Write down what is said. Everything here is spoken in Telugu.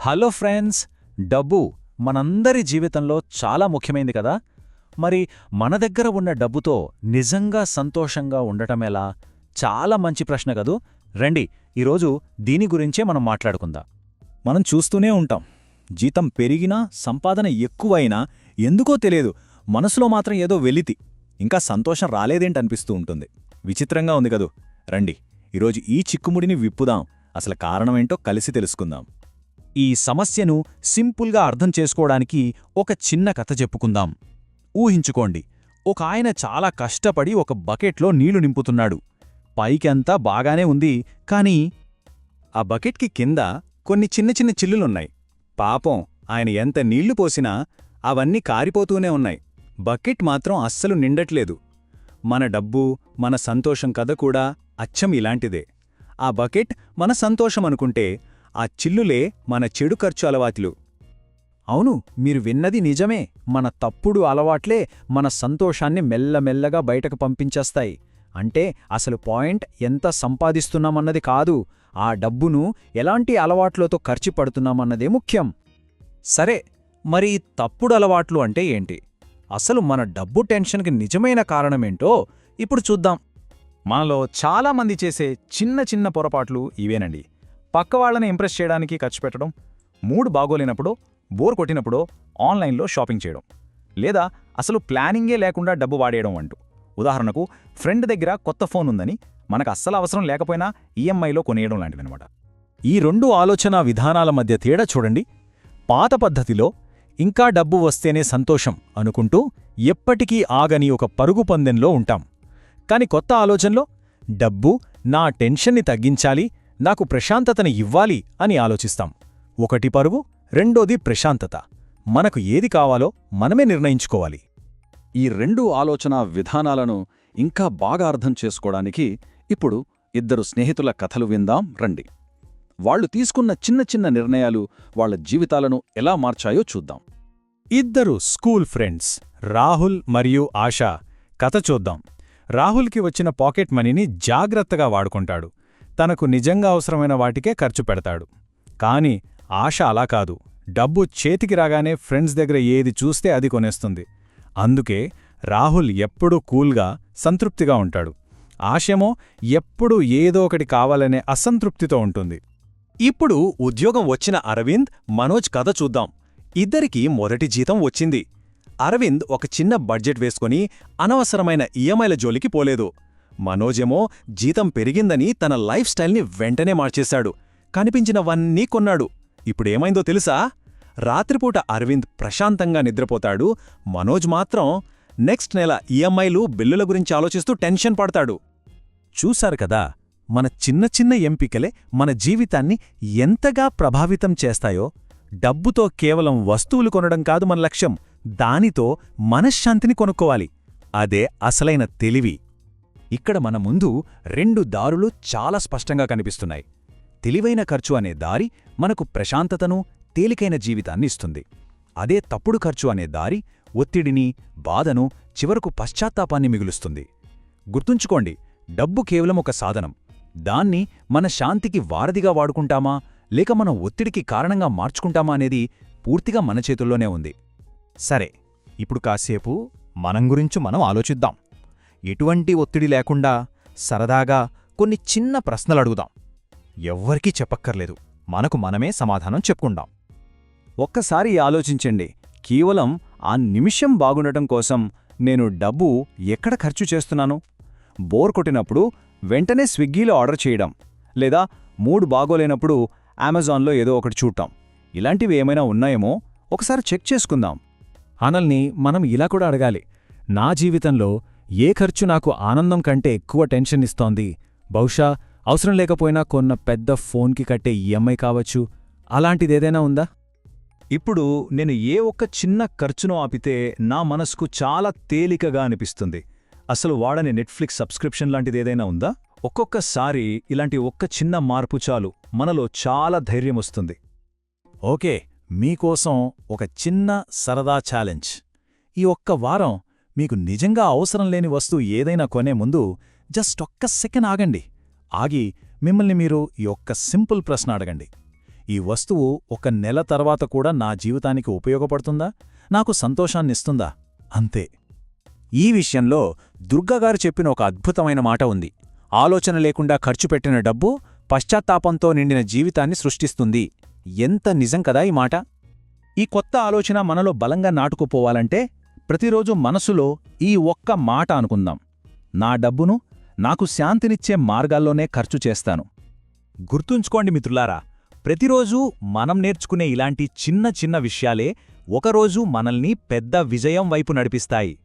హలో ఫ్రెండ్స్ డబ్బు మనందరి జీవితంలో చాలా ముఖ్యమైంది కదా. మరి మన దగ్గర ఉన్న డబ్బుతో నిజంగా సంతోషంగా ఉండటమేలా చాలా మంచి ప్రశ్న కదూ. రండి ఈరోజు దీని గురించే మనం మాట్లాడుకుందాం. మనం చూస్తూనే ఉంటాం. జీతం పెరిగినా సంపాదన ఎక్కువైనా ఎందుకో తెలియదు. మనసులో మాత్రం ఏదో వెలితి. ఇంకా సంతోషం రాలేదేంటనిపిస్తూ ఉంటుంది. విచిత్రంగా ఉంది కదూ. రండి ఈరోజు ఈ చిక్కుముడిని విప్పుదాం. అసలు కారణమేంటో కలిసి తెలుసుకుందాం. ఈ సమస్యను సింపుల్గా అర్థం చేసుకోవడానికి ఒక చిన్న కథ చెప్పుకుందాం. ఊహించుకోండి. ఒక ఆయన చాలా కష్టపడి ఒక బకెట్లో నీళ్ళు నింపుతున్నాడు. పైకంతా బాగానే ఉంది కానీ ఆ బకెట్కి కింద కొన్ని చిన్న చిన్న చిల్లులున్నాయి. పాపం ఆయన ఎంత నీళ్ళు పోసినా అవన్నీ కారిపోతూనే ఉన్నాయి. బకెట్ మాత్రం అస్సలు నిండట్లేదు. మన డబ్బు మన సంతోషం కథ కూడా అచ్చం ఇలాంటిదే. ఆ బకెట్ మన సంతోషం అనుకుంటే ఆ చిల్లులే మన చెడు ఖర్చు అలవాట్లు. అవును మీరు విన్నది నిజమే. మన తప్పుడు అలవాట్లే మన సంతోషాన్ని మెల్లమెల్లగా బయటకు పంపించేస్తాయి. అంటే అసలు పాయింట్ ఎంత సంపాదిస్తున్నామన్నది కాదు ఆ డబ్బును ఎలాంటి అలవాట్లతో ఖర్చు పడుతున్నామన్నదే ముఖ్యం. సరే మరి తప్పుడు అలవాట్లు అంటే ఏంటి? అసలు మన డబ్బు టెన్షన్కి నిజమైన కారణమేంటో ఇప్పుడు చూద్దాం. మనలో చాలామంది చేసే చిన్న చిన్న పొరపాట్లు ఇవేనండి. పక్క వాళ్ళని ఇంప్రెస్ చేయడానికి ఖర్చు పెట్టడం మూడ్ బాగోలేనప్పుడు బోర్ కొట్టినప్పుడు ఆన్లైన్లో షాపింగ్ చేయడం లేదా అసలు ప్లానింగే లేకుండా డబ్బు వాడేయడం అంటూ. ఉదాహరణకు ఫ్రెండ్ దగ్గర కొత్త ఫోన్ ఉందని మనకు అస్సలు అవసరం లేకపోయినా ఈఎంఐలో కొనేయడం లాంటిదనమాట ఈ రెండు ఆలోచన విధానాల మధ్య తేడా చూడండి. పాత పద్ధతిలో ఇంకా డబ్బు వస్తేనే సంతోషం అనుకుంటూ ఎప్పటికీ ఆగని ఒక పరుగు పందెంలో ఉంటాం. కాని కొత్త ఆలోచనలో డబ్బు నా టెన్షన్ని తగ్గించాలి నాకు ప్రశాంతతని ఇవ్వాలి అని ఆలోచిస్తాం. ఒకటి పరుగు రెండోది ప్రశాంతత. మనకు ఏది కావాలో మనమే నిర్ణయించుకోవాలి. ఈ రెండు ఆలోచన విధానాలను ఇంకా బాగా అర్థం చేసుకోవడానికి ఇప్పుడు ఇద్దరు స్నేహితుల కథలు విందాం రండి. వాళ్ళు తీసుకున్న చిన్న చిన్న నిర్ణయాలు వాళ్ళ జీవితాలను ఎలా మార్చాయో చూద్దాం. ఇద్దరు స్కూల్ ఫ్రెండ్స్ రాహుల్ మరియు ఆశా కథ చూద్దాం. రాహుల్కి వచ్చిన పాకెట్ మనీని జాగ్రత్తగా వాడుకుంటాడు. తనకు నిజంగా అవసరమైన వాటికే ఖర్చు పెడతాడు. కాని ఆశ అలా కాదు. డబ్బు చేతికి రాగానే ఫ్రెండ్స్ దగ్గర ఏది చూస్తే అది కొనేస్తుంది. అందుకే రాహుల్ ఎప్పుడూ కూల్గా సంతృప్తిగా ఉంటాడు. ఆశమో ఎప్పుడూ ఏదో ఒకటి కావాలనే అసంతృప్తితో ఉంటుంది. ఇప్పుడు ఉద్యోగం వచ్చిన అరవింద్ మనోజ్ కథ చూద్దాం. ఇద్దరికీ మొదటి జీతం వచ్చింది. అరవింద్ ఒక చిన్న బడ్జెట్ వేసుకుని అనవసరమైన ఈఎంఐల జోలికి పోలేదు. మనోజేమో జీతం పెరిగిందని తన లైఫ్ స్టైల్ని వెంటనే మార్చేశాడు. కనిపించినవన్నీ కొన్నాడు. ఇప్పుడేమైందో తెలుసా? రాత్రిపూట అరవింద్ ప్రశాంతంగా నిద్రపోతాడు. మనోజ్ మాత్రం నెక్స్ట్ నెల ఈఎంఐలు బిల్లుల గురించి ఆలోచిస్తూ టెన్షన్ పడతాడు. చూశారు కదా మన చిన్న చిన్న ఎంపికలే మన జీవితాన్ని ఎంతగా ప్రభావితం చేస్తాయో? డబ్బుతో కేవలం వస్తువులు కొనడం కాదు మన లక్ష్యం. దానితో మనశ్శాంతిని కొనుక్కోవాలి. అదే అసలైన తెలివి. ఇక్కడ మన ముందు రెండు దారులు చాలా స్పష్టంగా కనిపిస్తున్నాయి. తెలివైన ఖర్చు అనే దారి మనకు ప్రశాంతతను తేలికైన జీవితాన్ని ఇస్తుంది. అదే తప్పుడు ఖర్చు అనే దారి ఒత్తిడిని బాధను చివరకు పశ్చాత్తాపాన్ని మిగులుస్తుంది. గుర్తుంచుకోండి డబ్బు కేవలం ఒక సాధనం. దాన్ని మన శాంతికి వారధిగా వాడుకుంటామా లేక మన ఒత్తిడికి కారణంగా మార్చుకుంటామా అనేది పూర్తిగా మన చేతుల్లోనే ఉంది. సరే ఇప్పుడు కాసేపు మనం గురించి మనం ఆలోచిద్దాం. ఎటువంటి ఒత్తిడి లేకుండా సరదాగా కొన్ని చిన్న ప్రశ్నలు అడుగుదాం ఎవ్వరికీ చెప్పక్కర్లేదు. మనకు మనమే సమాధానం చెప్పుకుందాం. ఒక్కసారి ఆలోచించండి. కేవలం ఆ నిమిషం బాగుండటం కోసం నేను డబ్బు ఎక్కడ ఖర్చు చేస్తున్నాను? బోర్ కొట్టినప్పుడు వెంటనే స్విగ్గీలో ఆర్డర్ చేయడం లేదా మూడు బాగోలేనప్పుడు అమెజాన్లో ఏదో ఒకటి చూడటం. ఇలాంటివి ఏమైనా ఉన్నాయేమో ఒకసారి చెక్ చేసుకుందాం. అనల్ని మనం ఇలా కూడా అడగాలి. నా జీవితంలో ఏ ఖర్చు నాకు ఆనందం కంటే ఎక్కువ టెన్షన్ ఇస్తోంది? బహుశా అవసరం లేకపోయినా కొన్న పెద్ద ఫోన్కి కట్టే ఈఎంఐ కావచ్చు. అలాంటిదేదైనా ఉందా? ఇప్పుడు నేను ఏ ఒక్క చిన్న ఖర్చును ఆపితే నా మనసుకు చాలా తేలికగా అనిపిస్తుంది. అసలు వాడని నెట్ఫ్లిక్స్ సబ్స్క్రిప్షన్ లాంటిదేదైనా ఉందా? ఒక్కొక్కసారి ఇలాంటి ఒక్క చిన్న మార్పు చాలు. మనలో చాలా ధైర్యం వస్తుంది. ఓకే మీకోసం ఒక చిన్న సరదా ఛాలెంజ్. ఈ ఒక్క వారం మీకు నిజంగా అవసరం లేని వస్తువు ఏదైనా కొనే ముందు జస్ట్ ఒక్క సెకండ్ ఆగండి. ఆగి మిమ్మల్ని మీరు ఈ ఒక్క సింపుల్ ప్రశ్న అడగండి. ఈ వస్తువు ఒక నెల తర్వాత కూడా నా జీవితానికి ఉపయోగపడుతుందా? నాకు సంతోషాన్నిస్తుందా అంతే. ఈ విషయంలో దుర్గగారు చెప్పిన ఒక అద్భుతమైన మాట ఉంది. ఆలోచన లేకుండా ఖర్చు పెట్టిన డబ్బు పశ్చాత్తాపంతో నిండిన జీవితాన్ని సృష్టిస్తుంది. ఎంత నిజం కదా ఈ మాట? ఈ కొత్త ఆలోచన మనలో బలంగా నాటుకుపోవాలంటే ప్రతిరోజు మనసులో ఈ ఒక్క మాట అనుకుందాం. నా డబ్బును నాకు శాంతినిచ్చే మార్గాల్లోనే ఖర్చు చేస్తాను. గుర్తుంచుకోండి మిత్రులారా ప్రతిరోజూ మనం నేర్చుకునే ఇలాంటి చిన్న చిన్న విషయాలే ఒకరోజు మనల్ని పెద్ద విజయం వైపు నడిపిస్తాయి.